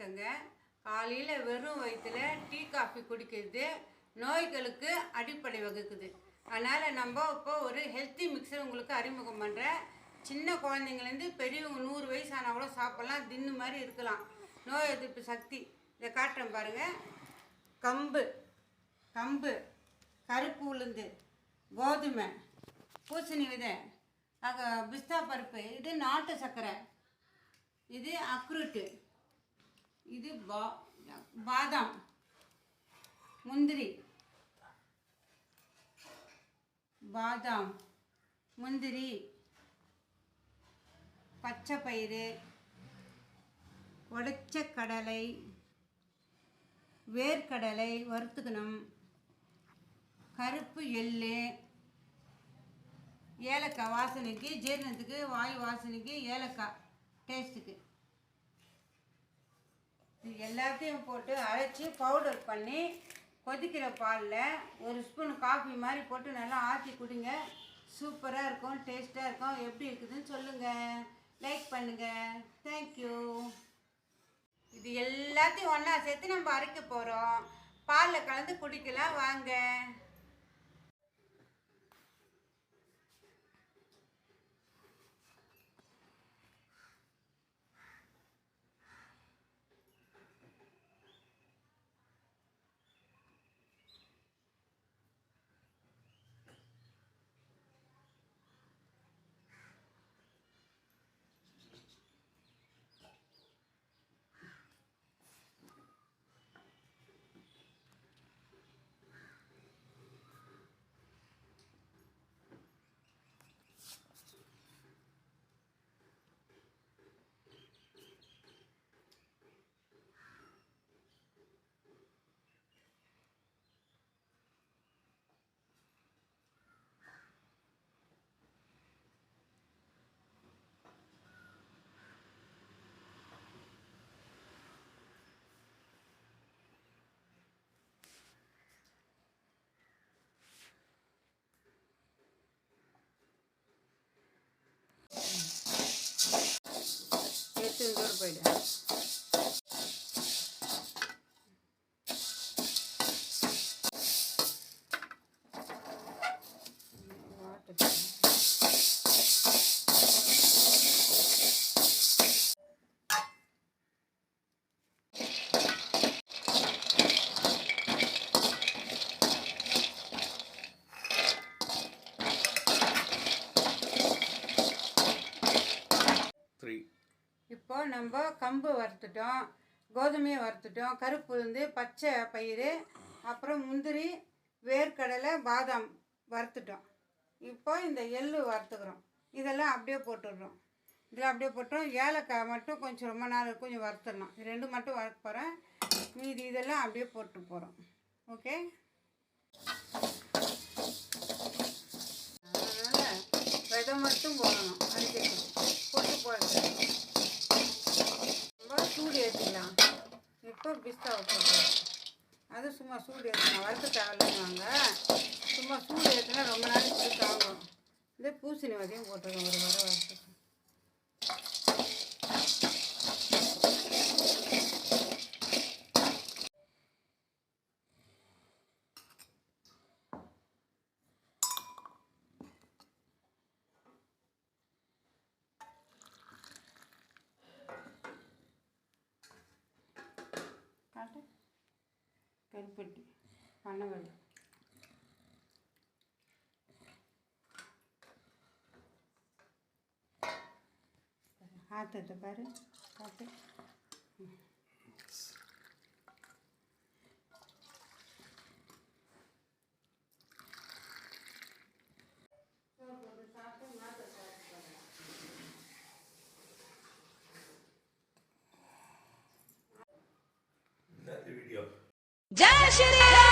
வணக்கங்க காலையில் வெறும் வயிற்றுல டீ காஃபி குடிக்கிறது நோய்களுக்கு அடிப்படை வகுக்குது. அதனால் நம்ம இப்போ ஒரு ஹெல்த்தி மிக்சர் உங்களுக்கு அறிமுகம் பண்ணுறேன் சின்ன குழந்தைங்கலேருந்து பெரியவங்க நூறு வயசு ஆனால் கூட சாப்பிட்லாம் தின்னு மாதிரி இருக்கலாம். நோய் எதிர்ப்பு சக்தி. இதை காட்டுறேன் பாருங்கள் கம்பு கம்பு கருப்பு உளுந்து கோதுமை பூசணி விதை ஆக பிஸ்தா பருப்பு இது நாட்டு சர்க்கரை இது அக்ரூட்டு. இது பா பாதாம் முந்திரி. பாதாம் முந்திரி. பச்சை பயிறு. உடைச்ச கடலை. வேர்க்கடலை வறுத்துக்கணும். கருப்பு எள்ளு. ஏலக்காய் வாசனைக்கு ஜீரணத்துக்கு வாய் வாசனைக்கு ஏலக்காய் டேஸ்ட்டுக்கு இது எல்லாத்தையும் போட்டு அரைச்சி பவுடர் பண்ணி கொதிக்கிற பாலில் ஒரு ஸ்பூன் காஃபி மாதிரி போட்டு நல்லா ஆற்றி குடிங்க. சூப்பராக இருக்கும் டேஸ்ட்டாக இருக்கும். எப்படி இருக்குதுன்னு சொல்லுங்கள் லைக் பண்ணுங்கள் தேங்க்யூ இது எல்லாத்தையும் ஒன்றா சேர்த்து நம்ம அரைக்க போகிறோம் பாலில் கலந்து குடிக்கலாம். வாங்க. I'm Şimdi böyle. இப்போ நம்ம கம்பு வறுத்துட்டோம். கோதுமையை வறுத்துட்டோம். கருப்பு உளுந்து பச்சை பயிறு அப்புறம் முந்திரி வேர்க்கடலை பாதாம் வறுத்துட்டோம். இப்போ இந்த எள்ளு வறுத்துக்கிறோம். இதெல்லாம் அப்படியே போட்டுடுறோம். இதில் அப்படியே போட்டோம் ஏலக்காய் மட்டும் கொஞ்சம் ரொம்ப நாள் கொஞ்சம் வறுத்துடணும். இது ரெண்டு மட்டும் வறுக்க போகிறேன் மீதி இதெல்லாம் அப்படியே போட்டு போகிறோம் ஓகே அதனால் விதை மட்டும் போடணும் அரிசிக்கு போட்டு போடுறது ரொம்ப சூடு ஏற்றிக்கலாம் இப்போ பிஸ்தாவை வச்சுருக்கோம் அது சும்மா சூடு ஏற்றணும் வறுக்க தேவையில்லைவாங்க சும்மா சூடு ஏற்றினா ரொம்ப நாளைக்கு கூட தாங்கும் இது பூசணி வதையும் போட்டுருக்கோம் ஒரு வர வரத்துக்கு கருப்பட்டி பனவெள்ளி ஆத்தத்தை பாரு பார்த்து जय श्री राम